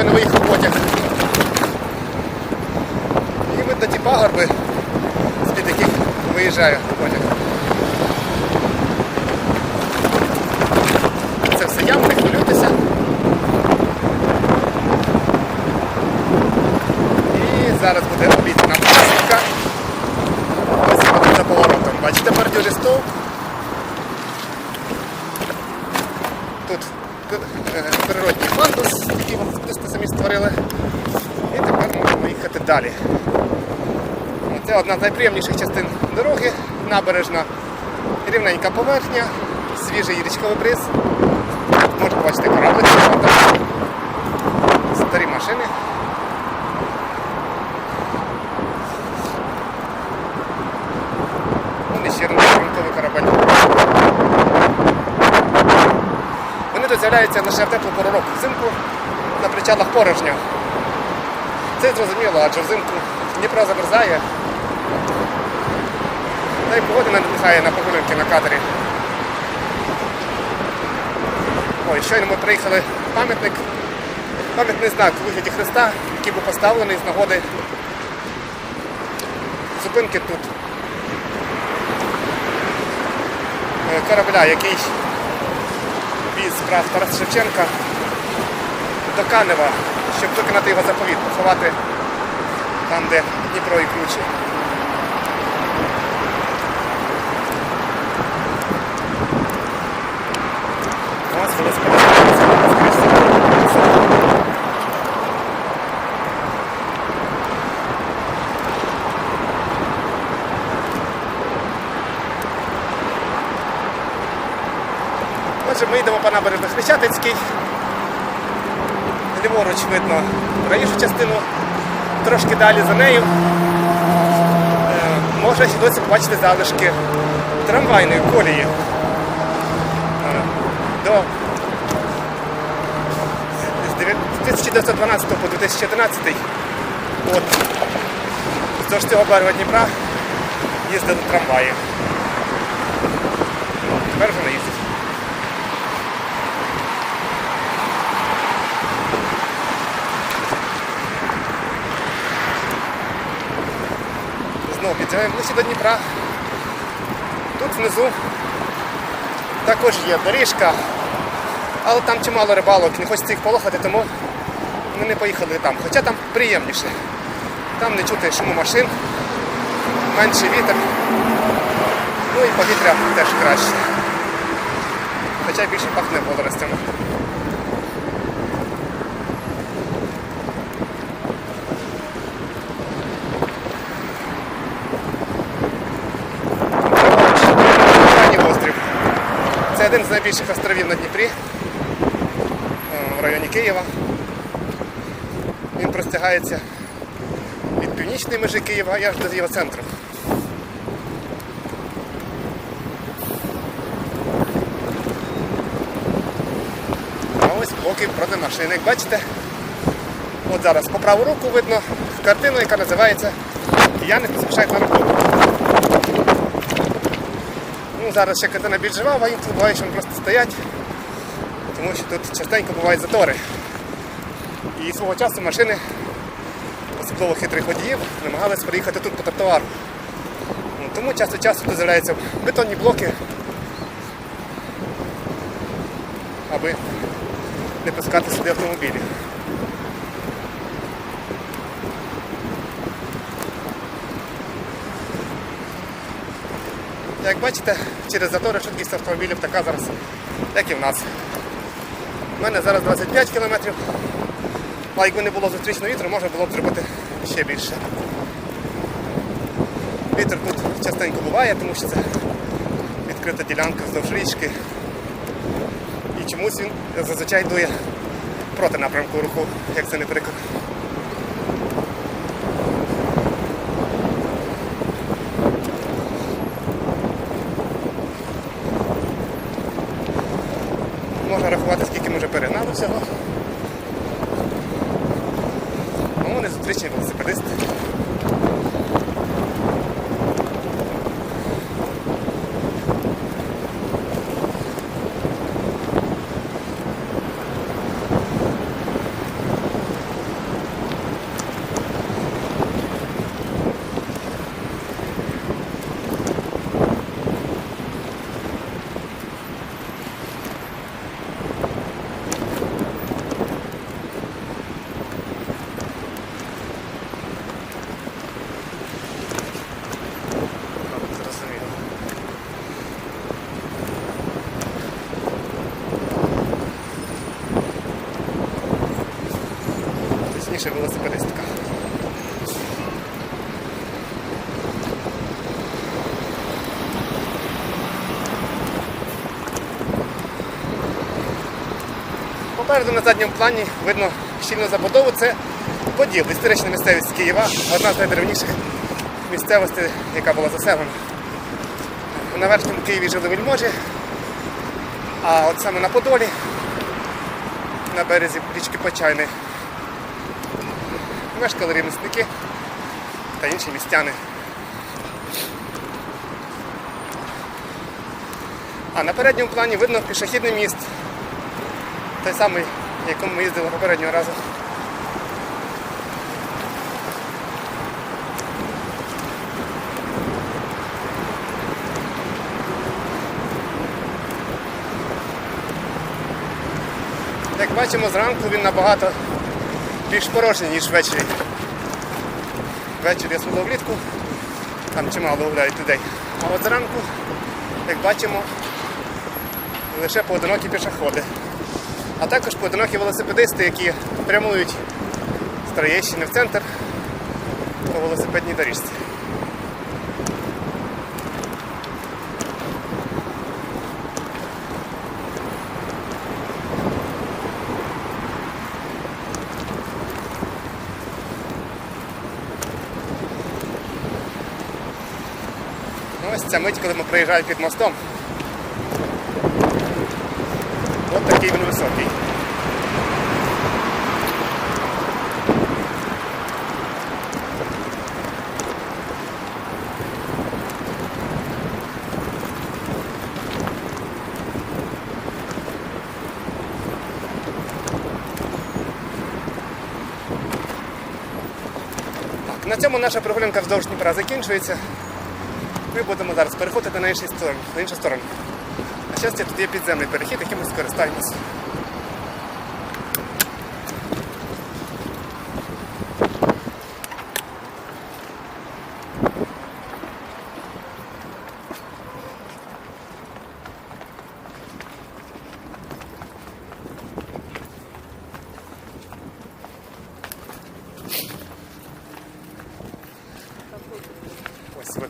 якого щойно виїхав потяг. І видно ті пагорби, з-під яких виїжджає потяг. Це все ям, не хвилюйтеся. І зараз буде самі створили. І тепер можемо їхати далі. Це одна з найприємніших частин дороги, набережна, рівненька поверхня, свіжий річковий бриз. Можете побачити кораблик, правда. старі машини. Вони ще корабель. Вони тут лише в теплу пору року. Взимку на причалах порожньо. Це зрозуміло, адже взимку Дніпро замерзає. Та й погода надихає на прогулянки на катері. Ой, щойно ми приїхали пам'ятник. Пам'ятний знак у вигляді Христа, який був поставлений з нагоди зупинки тут. Е, Корабля, який віз прав Тараса Шевченка до Канева, щоб виконати його заповіт, поховати там, де Дніпро і круче. Отже, ми йдемо по набережно Хрещатицький. Ліворуч видно проїжджу частину, трошки далі за нею. Е, Можна ще досі побачити залишки трамвайної колії. Е, До з дев'я- з 1912 по 2011 от вздовж цього берега Дніпра їздили трамваї. Тепер вже не їздять. Підтягуємо ближче до Дніпра. Тут внизу також є доріжка, але там чимало рибалок, не хочеться їх полохати, тому ми не поїхали там. Хоча там приємніше. Там не чути шуму машин, менший вітер. Ну і повітря теж краще. Хоча більше пахне водоростями. Останній острів. Це один з найбільших островів на Дніпрі е, в районі Києва. Він простягається від північної межі Києва аж до його центру. А ось поки проти машини. Як бачите, от зараз по праву руку видно картину, яка називається Я не поспішаю на роботу. Зараз ще картина більш жива, а інколи буває, що вони просто стоять, тому що тут частенько бувають затори. І свого часу машини, особливо хитрих водіїв, намагалися приїхати тут по тротуару. Ну, Тому час від часу тут з'являються бетонні блоки, аби не пускати сюди автомобілі. Як бачите, через затори швидкість автомобілів така зараз, як і в нас. У мене зараз 25 км, а якби не було зустрічного вітру, можна було б зробити ще більше. Вітер тут частенько буває, тому що це відкрита ділянка вздовж річки. І чомусь він зазвичай дує проти напрямку руху, як це не прикро. Можна рахувати, скільки ми вже перегнали всього. Ну, вони зустрічні велосипедисти. Найактивніша велосипедистка. Попереду на задньому плані видно щільну забудову. Це Поділ, історична місцевість Києва, одна з найдревніших місцевостей, яка була заселена. На верхньому Києві жили вельможі, а от саме на Подолі, на березі річки Почайни, мешкали ремісники та інші містяни. А на передньому плані видно пішохідний міст, той самий, якому ми їздили попереднього разу. Як бачимо, зранку він набагато більш порожній, ніж ввечері. Ввечері я сходив влітку, там чимало гуляють людей. А от зранку, як бачимо, лише поодинокі пішоходи. А також поодинокі велосипедисти, які прямують з Троєщини в центр по велосипедній доріжці. Ось ця мить, коли ми проїжджаємо під мостом. Ось такий він високий. На цьому наша прогулянка вздовж Дніпра закінчується. Ми будемо зараз переходити на іншу сторону. На іншу сторону. На щастя, тут є підземний перехід, яким ми скористаємося.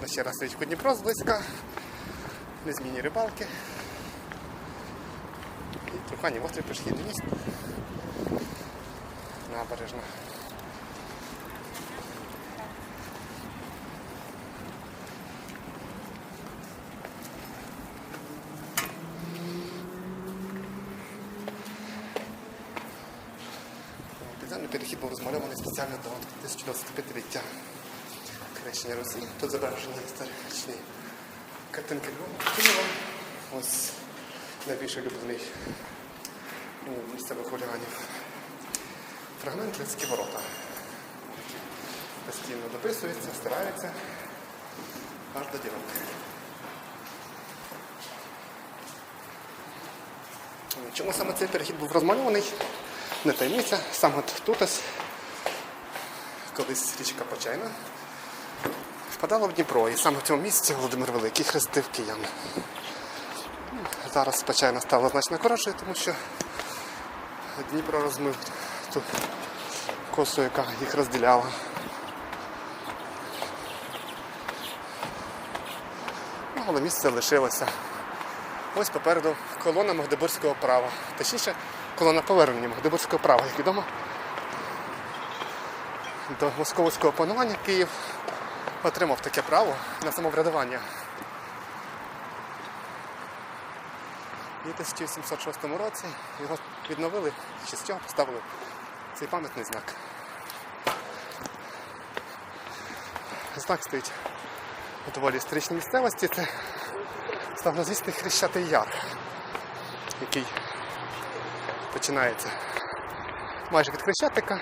Видно ще раз річку Дніпро зблизька. Незмінні рибалки. І Трухані острів пішохідний міст. Набережна. Підземний перехід був розмальований спеціально до 1025-ліття хрещення Русі. Тут зображені історичні картинки. Києва. Ось найбільш улюблений у місцевих хуліганів. Фрагмент людські ворота. Постійно дописується, стирається аж до дірок. Чому саме цей перехід був розмальований? Не таємниця. Саме тут колись річка Почайна впадала в Дніпро. І саме в цьому місці Володимир Великий хрестив киян. Зараз Почайна стала значно коротшою, тому що Дніпро розмив ту косу, яка їх розділяла. Ну, але місце лишилося. Ось попереду колона Магдебурзького права. Точніше, колона повернення Магдебурзького права, як відомо. До московського панування Київ отримав таке право на самоврядування. І в 1706 році його відновили, чи з цього поставили цей пам'ятний знак. Знак стоїть у доволі історичній місцевості. Це славнозвісний Хрещатий Яр, який починається майже від Хрещатика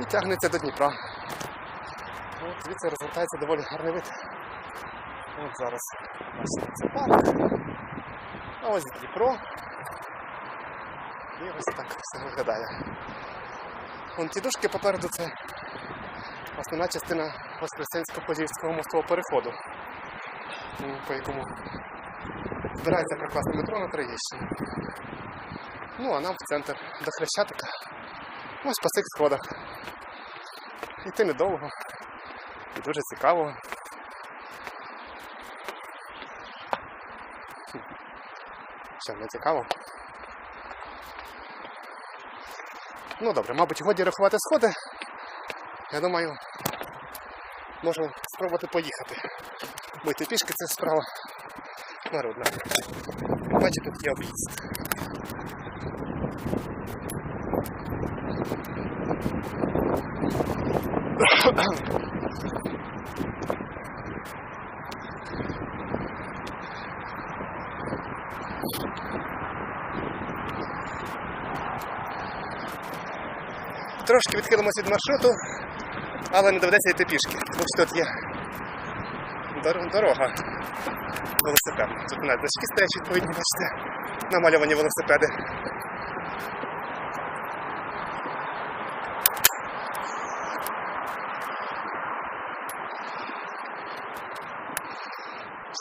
і тягнеться до Дніпра. От звідси розвертається доволі гарний вид. От зараз бачите, це парк. А ось Дніпро. І ось так все виглядає. Вон ті дужки попереду це основна частина Воскресенсько-Подільського мостового переходу, по якому збирається прекрасне метро на Троєщині. Ну а нам в центр до Хрещатика. Ось по цих сходах. Йти недовго. І дуже цікаво. Що, не цікаво? Ну добре, мабуть, годі рахувати сходи. Я думаю, можу спробувати поїхати. Бо йти пішки це справа народна. Бачите, тут є об'їзд. Трошки відхилимося від маршруту, але не доведеться йти пішки, тому що тут є дорога велосипедна. Тут навіть значки стоять відповідні, бачите, намальовані велосипеди. Так.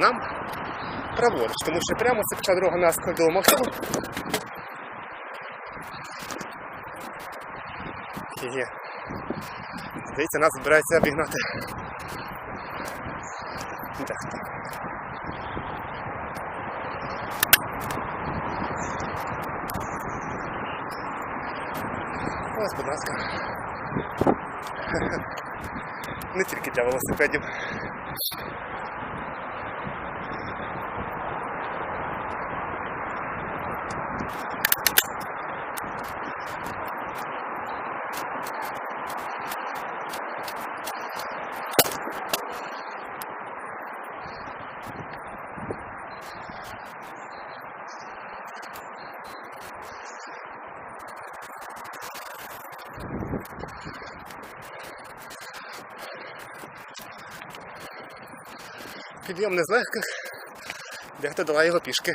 Нам праворуч, тому що прямо це пішла дорога на складову мосту. Є. Здається, нас збирається обігнати. Дехто. Ось, будь ласка. Не тільки для велосипедів. підйом не з легких, дехто давай його пішки.